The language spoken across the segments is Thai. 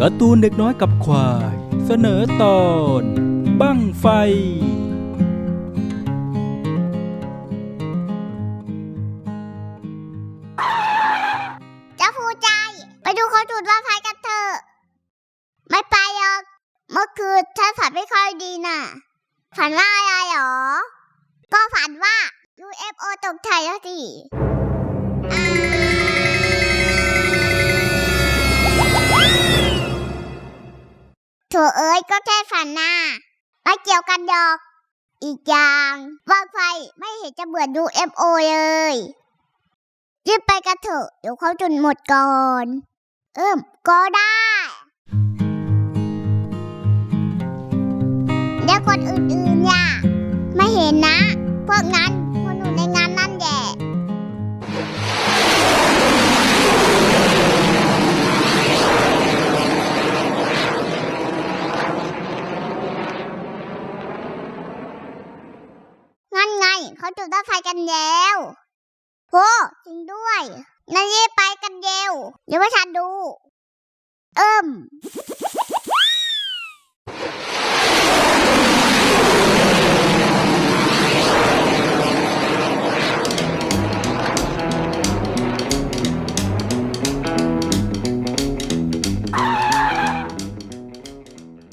การ์ตูนเด็กน้อยกับควาย เสนอตอน บั้งไฟ เจ้าผู้ใจ ไปดูเขาจุดว่าไฟกันเถอะไม่ไปหรอก เมื่อคืนฉันฝันไม่ค่อยดีน่ะ ฝันว่าอะไรหรอ ก็ฝันว่า UFO ตกไทยแล้วสิ ถเอ้ยก็แค่ฝันน่ะไม่เกี่ยวกันดอก อีกอย่างว่าไฟไม่เห็นจะเหมือน UFO เลยรีบไปกันเถอะ เดี๋ยวเขาจุดหมดก่อน เอิ่มก็ได้ แล้วคนอื่นๆเนี่ยไม่เห็นนะ พวกนั้น เขาจุดต้นไฟกันแล้วโหจริงด้วยนั่นรีบไปกันเร็วเดี๋ยวว่าฉันดู เอิ่ม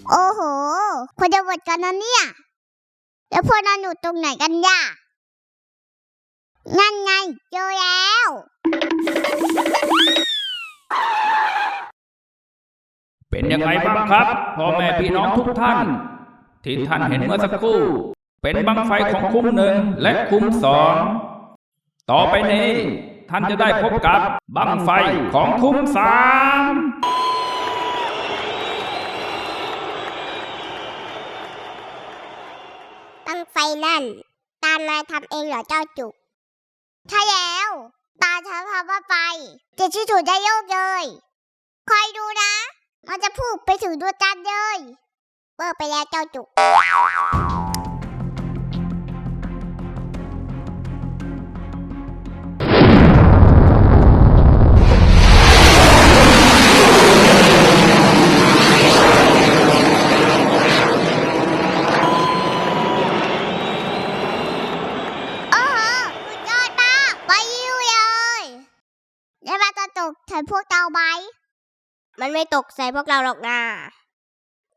โอ้โหคนจะหมดกันนะเนี่ย แล้วพวกนั้นอยู่ตรงไหนกันย่ะ นั่นไงเจอแล้ว เป็นยังไงบ้างครับพ่อแม่พี่น้องทุกท่าน ที่ท่านเห็นเมื่อสักครู่ เป็นบังไฟของคุ้มหนึ่งและคุ้มสองต่อไปนี้ท่านจะได้พบกับบังไฟของคุ้มสามตั้งไฟนั่น ตานายทำเองเหรอเจ้าจุก ใช่แล้ว ตาฉันพาว่าไป จะชื่อถูกได้โยกเลยคอยดูนะ มันจะพุ่งไปถึงดวงจันทร์เลยเบอร์ไปแล้วเจ้าจุก มันไม่ตกใส่พวกเราหรอกนา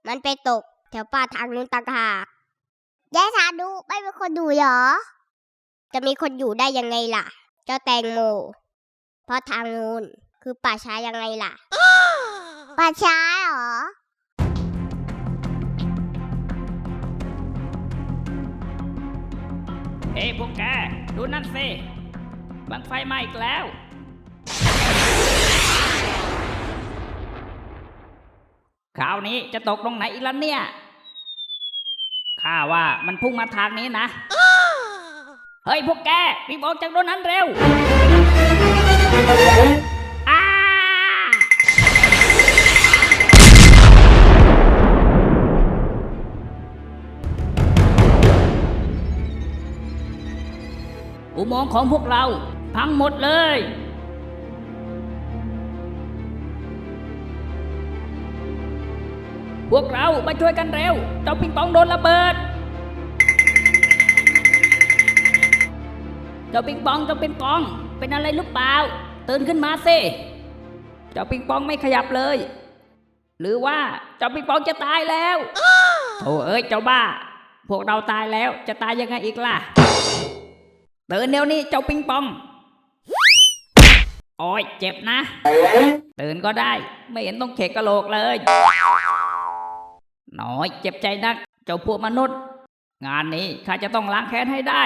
มันไปตกแถวป่าทางนู้นต่างหากยายสาดูไม่เป็นคนดูเหรอ จะมีคนอยู่ได้ยังไงล่ะ เจ้าแตงโม เพราะทางนู้นคือป่าช้ายังไงล่ะ ป่าช้าเหรอ เฮ้พวกแก ดูนั่นสิบังไฟม้อีกแล้ว คราวนี้จะตกตรงไหนอีกแล้วเนี่ย ข้าว่ามันพุ่งมาทางนี้นะ เฮ้ยพวกแกรีบออกจากรถนั้นเร็วอ้าอุโมงค์ของพวกเราพังหมดเลย พวกเรามาช่วยกันเร็ว เจ้าปิงปองโดนระเบิด เจ้าปิงปอง เจ้าปิงปอง เป็นอะไรหรือเปล่า ตื่นขึ้นมาสิ เจ้าปิงปองไม่ขยับเลย หรือว่าเจ้าปิงปองจะตายแล้วโอ้เอ้ย เจ้าบ้า พวกเราตายแล้ว จะตายยังไงอีกล่ะ ตื่นเดี๋ยวนี้เจ้าปิงปอง โอ้ยเจ็บนะ ตื่นก็ได้ ไม่เห็นต้องเขกกะโหลกเลย น้อยเจ็บใจนัก เจ้าพวกมนุษย์ งานนี้ข้าจะต้องล้างแค้นให้ได้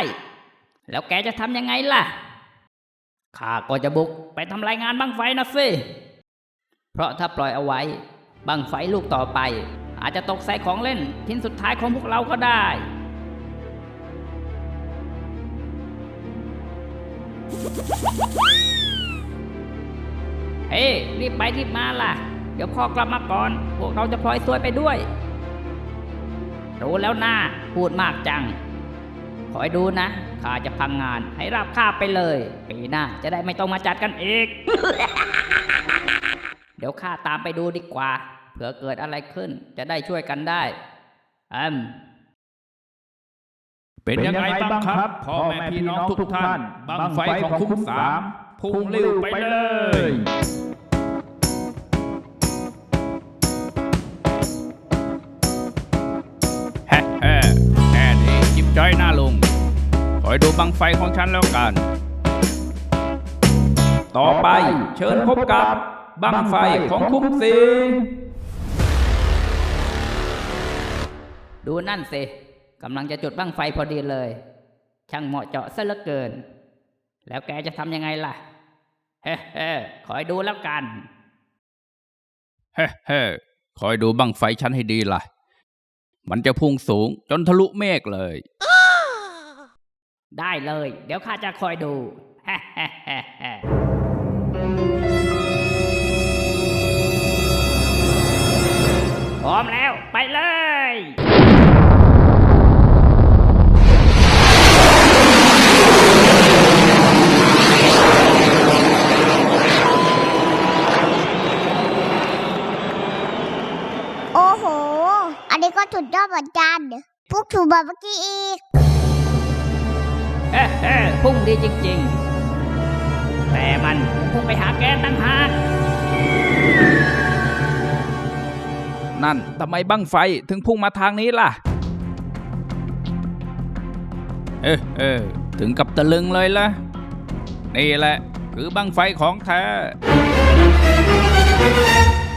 แล้วแกจะทำยังไงล่ะข้าก็จะบุกไปทำลายงานบังไฟนะสิเพราะถ้าปล่อยเอาไว้บังไฟลูกต่อไป อาจจะตกใส่ของเล่นชิ้นสุดท้ายของพวกเราก็ได้เฮ้รีบไปรีบมาล่ะ เดี๋ยวพ่อกลับมาก่อน พวกเราจะพลอยซวยไปด้วย รู้แล้วนะพูดมากจัง คอยดูนะข้าจะพังงานให้ราบคาบไปเลย ปีหน้าจะได้ไม่ต้องมาจัดกันอีก เดี๋ยวข้าตามไปดูดีกว่า เผื่อเกิดอะไรขึ้นจะได้ช่วยกันได้อืมเป็นยังไงบ้างครับพ่อแม่พี่น้องทุกท่านบังไฟของคุ้มสามพุ่งเร็วไปเลย จิบจ้อยหน้าลุงคอยดูบังไฟของฉันแล้วกัน ต่อไปเชิญพบกับบังไฟของคุ้มสีดูนั่นสิกำลังจะจุดบั้งไฟพอดีเลย ช่างเหมาะเจาะซะเหลือเกิน แล้วแกจะทำยังไงล่ะ เฮ้เฮ้คอยดูแล้วกัน เฮ้เฮ้คอยดูบังไฟฉันให้ดีล่ะ มันจะพุ่งสูงจนทะลุเมฆเลย ได้เลย เดี๋ยวข้าจะคอยดู พร้อมแล้วไปเลย โอ้โห อันนี้ก็ สุดยอดเหมือนกันพวกถูกแบบเมื่อกี้อีกเฮ้เฮ้พุ่งดีจริงๆ แต่มันพุ่งไปหาแกตั้งหากนั่นทำไมบังไฟถึงพุ่งมาทางนี้ล่ะ เออเออถึงกับตะลึงเลยล่ะ นี่แหละ คือบังไฟของแท้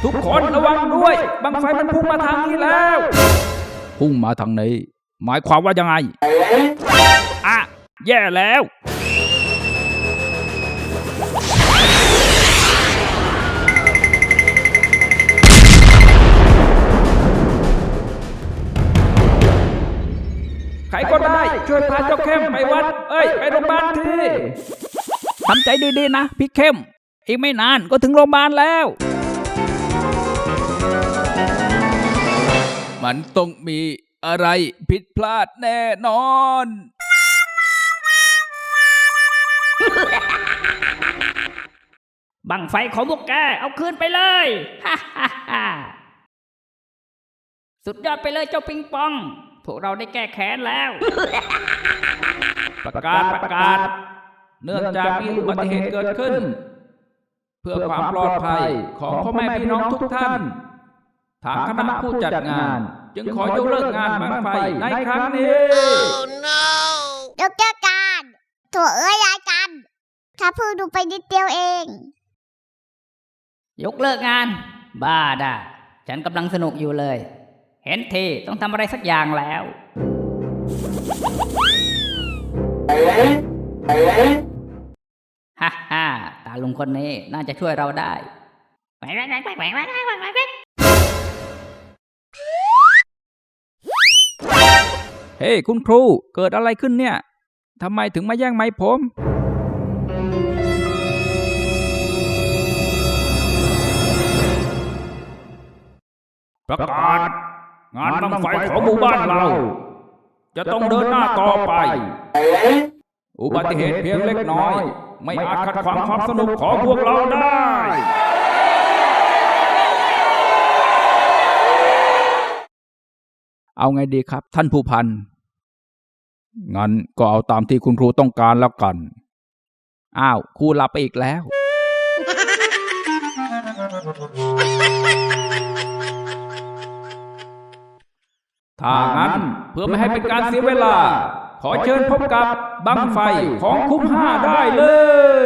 ทุกคนระวังด้วย บังไฟมันพุ่งมาทางนี้แล้ว พุ่งมาทางนี้ หมายความว่ายังไง อะ แย่แล้ว ใครก็ได้ ช่วยพาเจ้าเข้มไปวัด เอ้ย ไปโรงพยาบาลทีทำใจดีๆนะ พี่เข้ม อีกไม่นานก็ถึงโรงพยาบาลแล้ว มันต้องมีอะไรผิดพลาดแน่นอน บังไฟของพวกแกเอาคืนไปเลย ฮ่าฮ่าฮ่าสุดยอดไปเลยเจ้าปิงปอง พวกเราได้แก้แค้นแล้ว ประกาศประกาศ เนื่องจากมีอุบัติเหตุเกิดขึ้น เพื่อความปลอดภัยของพ่อแม่พี่น้องทุกท่าน ทางคณะผู้จัดงาน จึงขอยกเลิกงานบังไฟในครั้งนี้เดี๋ยวเจอกันโถเอ้ยยายกันถ้าเพิ่งดูไปนิดเดียวเอง ยกเลิกงาน บ้าด่าฉันกำลังสนุกอยู่เลย เห็นทีต้องทำอะไรสักอย่างแล้วฮ่าฮ่าตาลุงคนนี้น่าจะช่วยเราได้ เฮ้คุณครูเกิดอะไรขึ้นเนี่ยทำไมถึงมาแย่งไม้ผม ประกาศ งานบังไฟของหมู่บ้านเรา จะต้องเดินหน้าต่อไป อุบัติเหตุเพียงเล็กน้อย ไม่อาจขัดขวางความสนุกของพวกเราได้ เอาไงดีครับ ท่านผู้พัน งั้นก็เอาตามที่คุณครูต้องการแล้วกัน อ้าวครูหลับไปอีกแล้ว ถ้างั้นเพื่อไม่ให้เป็นการเสียเวลา ขอเชิญพบกับบังไฟของคุ้มห้าได้เลย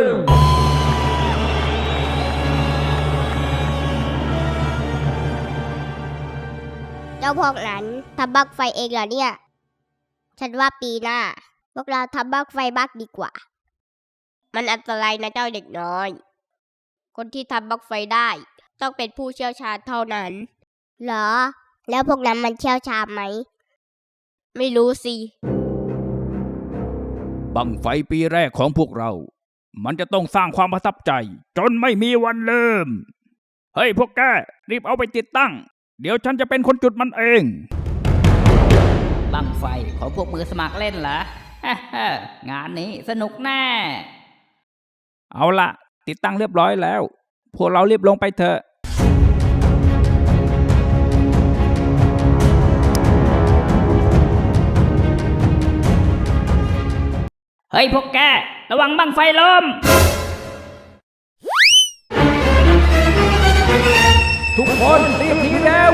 เจ้าพวกนั้น ทำบั้งไฟเองเหรอเนี่ย ฉันว่าปีหน้า พวกเราทำบั้งไฟบ้างดีกว่า มันอันตรายนะเจ้าเด็กน้อย คนที่ทำบั้งไฟได้ ต้องเป็นผู้เชี่ยวชาญเท่านั้น เหรอ แล้วพวกนั้นมันเชี่ยวชาญไหม ไม่รู้สิ บังไฟปีแรกของพวกเรา มันจะต้องสร้างความประทับใจ จนไม่มีวันลืม เฮ้ยพวกแกรีบเอาไปติดตั้ง เดี๋ยวฉันจะเป็นคนจุดมันเอง บังไฟขอพวกมือสมัครเล่นเหรองานนี้สนุกแน่ เอาละติดตั้งเรียบร้อยแล้ว พวกเราเรียบลงไปเถอะเฮ้ยพวกแก ระวังบังไฟลม ทุกคนรีบหนีแล้ว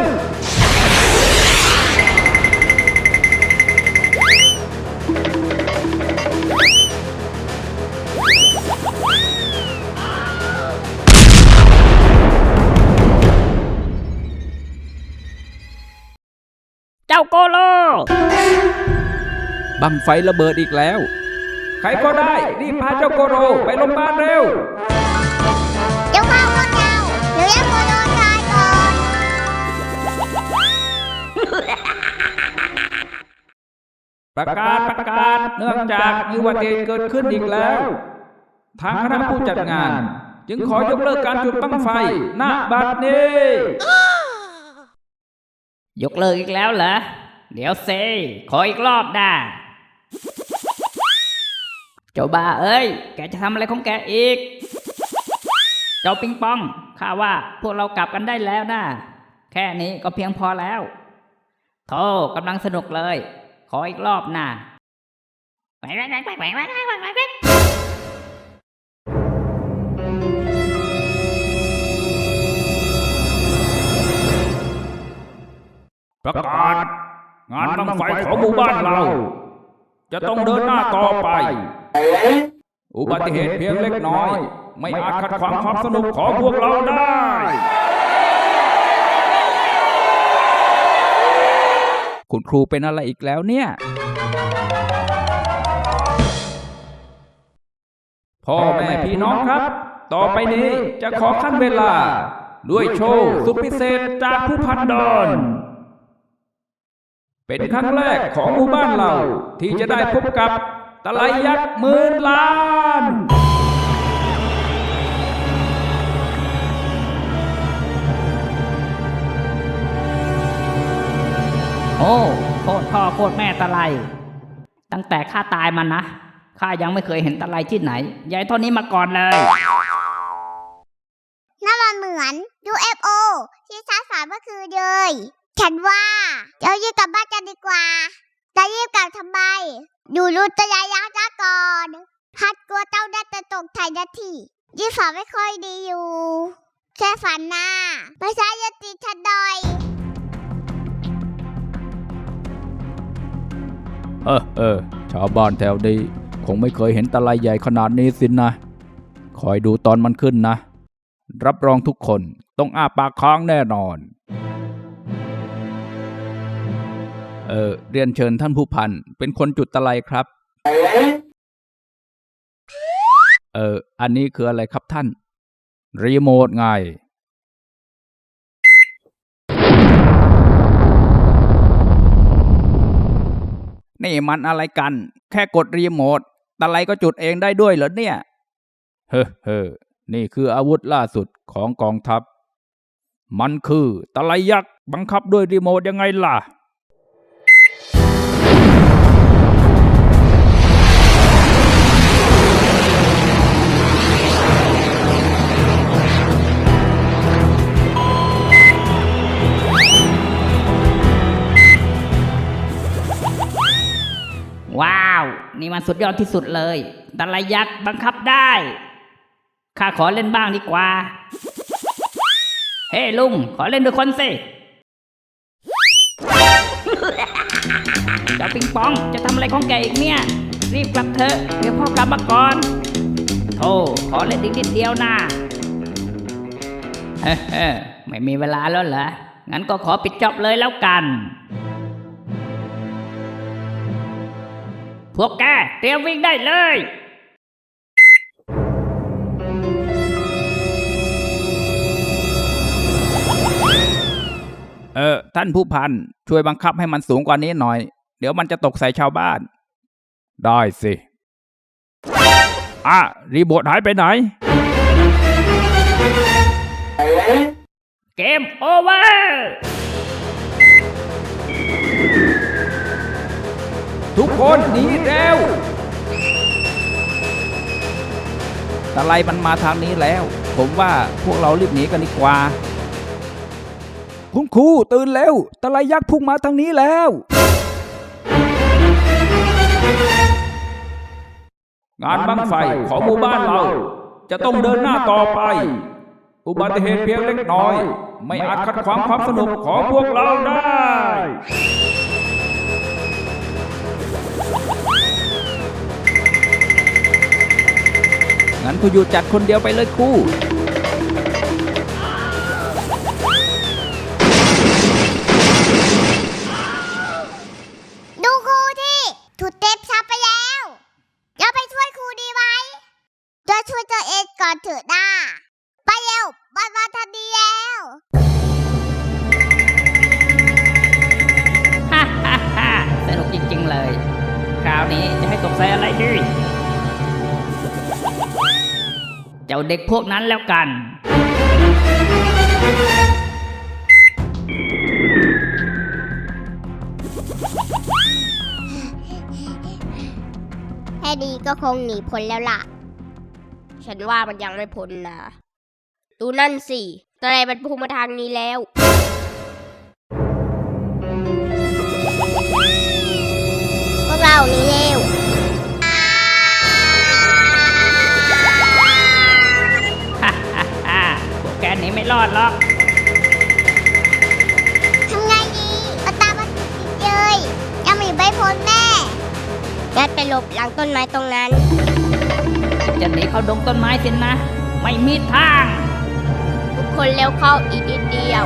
เจ้าโกโล บังไฟระเบิดอีกแล้ว ใครก็ได้รีบพาเจ้าโกโรไปโรงพยาบาลเร็วเจ้าข้าวพวกเราเดี๋ยวแยกโมโดนตายก่อน ประกาศประกาศเนื่องจากมีอุบัติเหตุเกิดขึ้นอีกแล้ว ทางคณะผู้จัดงาน จึงขอยกเลิกการจุดบังไฟณบัดนี้ ยกเลิกอีกแล้วเหรอ เดี๋ยวเซ ขออีกรอบนะเจ้าบ้าเอ้ย แกจะทำอะไรของแกอีก เจ้าปิงปอง ข้าว่าพวกเรากลับกันได้แล้วนะ แค่นี้ก็เพียงพอแล้วโธ่กำลังสนุกเลย ขออีกรอบนะไประกาศ งานบังไฟของหมู่บ้านเรา จะต้องเดินหน้าต่อไป อุบัติเหตุเพียงเล็กน้อย ไม่อาจขัดขวางความสนุกของพวกเราได้ คุณครูเป็นอะไรอีกแล้วเนี่ย พ่อแม่พี่น้องครับ ต่อไปนี้จะขอขั้นเวลา ด้วยโชว์สุดพิเศษจากผู้พันดอน เป็นครั้งแรกของหมู่บ้านเราที่จะได้พบกับตะไลยักษ์หมื่นล้าน โอ้โคตรพ่อโคตรแม่ตะไลตั้งแต่ข้าตายมันนะข้ายังไม่เคยเห็นตะไลที่ไหนใหญ่เท่านี้มาก่อนเลย น่ามันเหมือน UFO ที่ช้าสารเมื่อคืนเลย ฉันว่าเรารีบกลับบ้านกันดีกว่าจะรีบกลับทำไม อยู่รู้ตัวยายักษ์ก่อนหัดกลัวเต้าได้แต่ตกไทยนาทียี่ฝันไม่ค่อยดีอยู่แค่ฝันหน้าไม่ใช่ยติฉันดอยเออเออชาวบ้านแถวนี้คงไม่เคยเห็นตะไลใหญ่ขนาดนี้สินนะ คอยดูตอนมันขึ้นนะ รับรองทุกคนต้องอ้าปากค้างแน่นอน เออเรียนเชิญท่านผู้พัน เป็นคนจุดตะไลครับ เอออันนี้คืออะไรครับท่าน รีโมทไง นี่มันอะไรกัน แค่กดรีโมท ตะไลก็จุดเองได้ด้วยเหรอเนี่ย เฮ้เฮ้นี่คืออาวุธล่าสุดของกองทัพ มันคือตะไลยักษ์บังคับด้วยรีโมทยังไงล่ะ นี่มันสุดยอดที่สุดเลยตะไลยักษ์บังคับได้ ข้าขอเล่นบ้างดีกว่า เฮ้ ลุง ขอเล่นด้วยคนสิเจ้าปิงปองจะทำอะไรของแกอีกเนี่ย รีบกลับเถอะเดี๋ยวพ่อกลับมาก่อนโธ่ขอเล่นอีกนิดเดียวนะเฮ้ไม่มีเวลาแล้วเหรองั้นก็ขอปิดจอบเลยแล้วกัน พวกแกเตรียมวิ่งได้เลย เออ ท่านผู้พัน ช่วยบังคับให้มันสูงกว่านี้หน่อย เดี๋ยวมันจะตกใส่ชาวบ้าน ได้สิอะรีโมทหายไปไหน เกมโอเวอร์ ทุกคนหนีเร็วตะไลมันมาทางนี้แล้ว ผมว่าพวกเรารีบหนีกันดีกว่า คุณครูตื่นเร็วตะไลยักษ์พุ่งมาทางนี้แล้ว งานบังไฟของหมู่บ้านเรา จะต้องเดินหน้าต่อไป อุบัติเหตุเพียงเล็กน้อย ไม่อาจขัดขวางความสนุกของพวกเราได้ งั้นคุณอยู่จัดคนเดียวไปเลยครู่ เด็กพวกนั้นแล้วกัน แค่นี้ก็คงหนีพ้นแล้วล่ะ ฉันว่ามันยังไม่พ้นนะ ดูนั่นสิตะไรมันพุ่งมาทางนี้แล้วพวกเรานี่เร็วฮ่ หนีไม่รอดหรอก ทำไงดีมาตามมาติดๆเลยยังมีไม่พ้นแน่งั้นไปหลบหลังต้นไม้ตรงนั้น จะหนีเข้าดงต้นไม้สินนะ ไม่มีทาง ทุกคนเร็วเข้าอีกนิดเดียว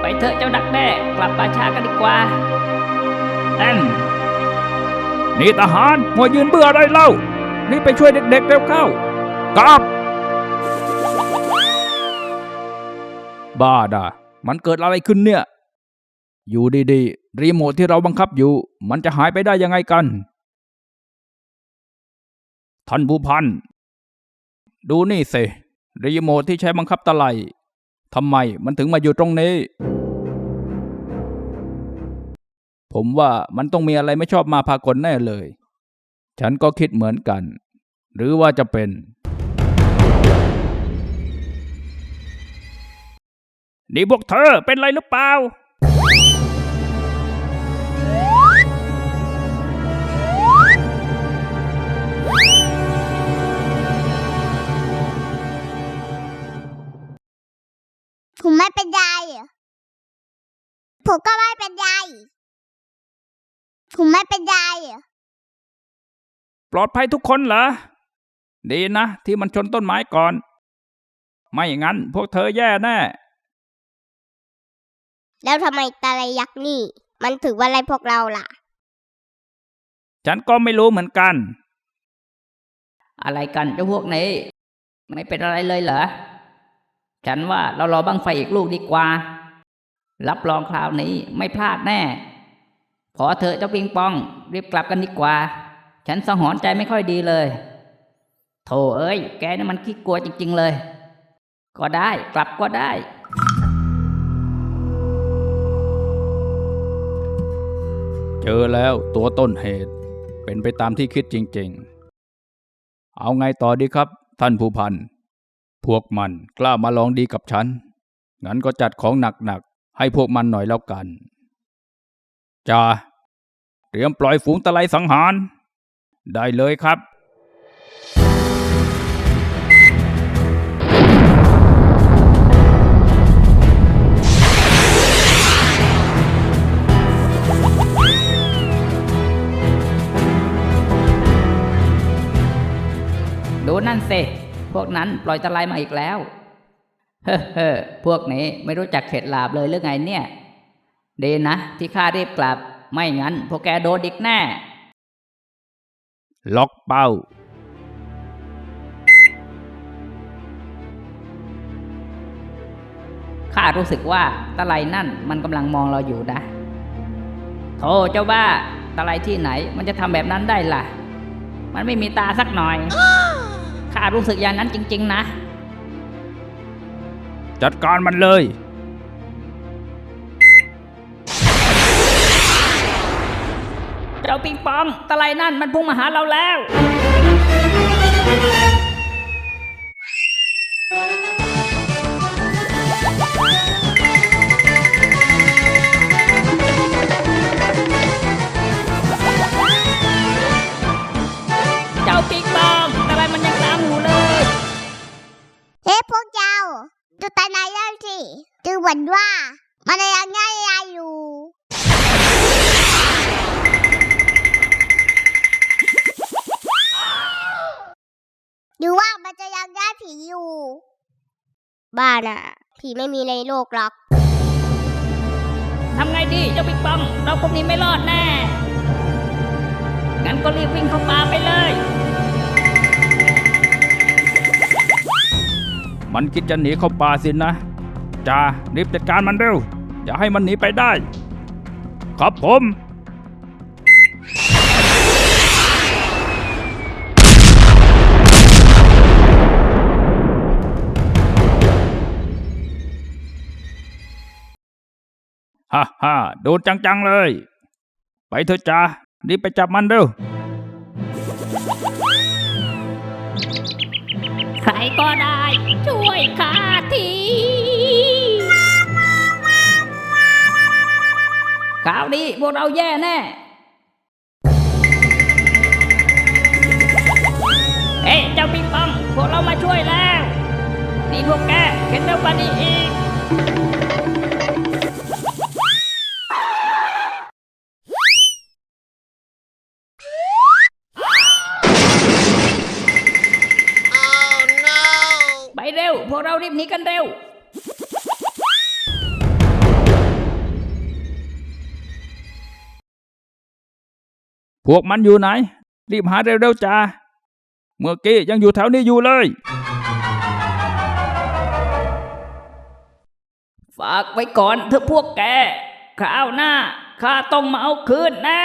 ไปเถอะเจ้าดักแด้กลับป่าช้ากันดีกว่า แอนนี่ทหารมัวยืนเบื่ออะไรเล่า รีบไปช่วยเด็กๆเร็วเข้ากลับ บ้าด่ามันเกิดอะไรขึ้นเนี่ย อยู่ดีๆ รีโมทที่เราบังคับอยู่ มันจะหายไปได้ยังไงกันท่านผู้พัน ดูนี่สิ รีโมทที่ใช้บังคับตะไลทำไมมันถึงมาอยู่ตรงนี้ ผมว่ามันต้องมีอะไรไม่ชอบมาพากลแน่เลย ฉันก็คิดเหมือนกัน หรือว่าจะเป็น นี่พวกเธอเป็นไรหรือเปล่า ผมไม่เป็นไรผมก็ไม่เป็นไร ผมไม่เป็นไรปลอดภัยทุกคนเหรอ ดีนะ ที่มันชนต้นไม้ก่อน ไม่อย่างนั้น พวกเธอแย่แน่ แล้วทำไมตะไรยักษ์นี่ มันถือว่าอะไรพวกเราล่ะ ฉันก็ไม่รู้เหมือนกัน อะไรกันเจ้าพวกนี้ ไม่เป็นอะไรเลยเหรอ ฉันว่าเรารอบังไฟอีกลูกดีกว่า รับรองคราวนี้ไม่พลาดแน่ ขอเถอะเจ้าปิงปองรีบกลับกันดีกว่า ฉันสังหรณ์ใจไม่ค่อยดีเลยโธ่เอ้ย แกนี่มันขี้กลัวจริง ๆเลย ก็ได้กลับก็ได้ เจอแล้วตัวต้นเหตุ เป็นไปตามที่คิดจริง ๆ เอาไงต่อดีครับ ท่านผู้พัน พวกมันกล้ามาลองดีกับฉัน งั้นก็จัดของหนักๆให้พวกมันหน่อยแล้วกันจ้า เตรียมปล่อยฝูงตะไลสังหาร ได้เลยครับ ดูนั่นสิพวกนั้นปล่อยตะไลมาอีกแล้ว เฮ้อเฮ้อพวกนี้ไม่รู้จักเข็ดหลาบเลยหรือไงเนี่ย ดีนะที่ข้ารีบกลับ ไม่งั้นพวกแกโดนอีกแน่ ล็อกเป้า ข้ารู้สึกว่าตะไลนั่นมันกำลังมองเราอยู่นะ โธ่เจ้าบ้าตะไลที่ไหนมันจะทำแบบนั้นได้ล่ะ มันไม่มีตาสักหน่อย ข้ารู้สึกอย่างนั้นจริง ๆ นะ จัดการมันเลย จ้าปิงปองตะไลนั่นมันพุ่งมาหาเราแล้ว เจ้าปิงปองตะไลมันยังตามหูเลย เฮ้พวกเจ้าดูตาน้วสิดูเหมือนว่า มันยังง่ายอยู่ หรือว่ามันจะยังได้ผีอยู่ บ้าน่ะ ผีไม่มีในโลกหรอก ทำไงดีเจ้าบิ๊กป้อม เราพวกนี้ไม่รอดแน่ งั้นก็รีบวิ่งเข้าป่าไปเลย มันคิดจะหนีเข้าป่าสินะจ่ารีบจัดการมันเร็ว อย่าให้มันหนีไปได้ ครับผม ฮ่าฮ่าโดนจังๆเลย ไปเถอะจ้ารีบไปจับมันเร็ว ใครก็ได้ช่วยข้าทีคราวนี้พวกเราแย่แน่ เฮ้ยเจ้าปิงปอง พวกเรามาช่วยแล้ว นี่พวกแกเห็นเร็วกว่านี้อีก วกเรารีบหนีกันเร็ว พวกมันอยู่ไหน รีบหาเร็วๆจ้า เมื่อกี้ยังอยู่แถวนี้อยู่เลย ฝากไว้ก่อนเถอะพวกแก คราวหน้าข้าต้องมาเอาคืนแน่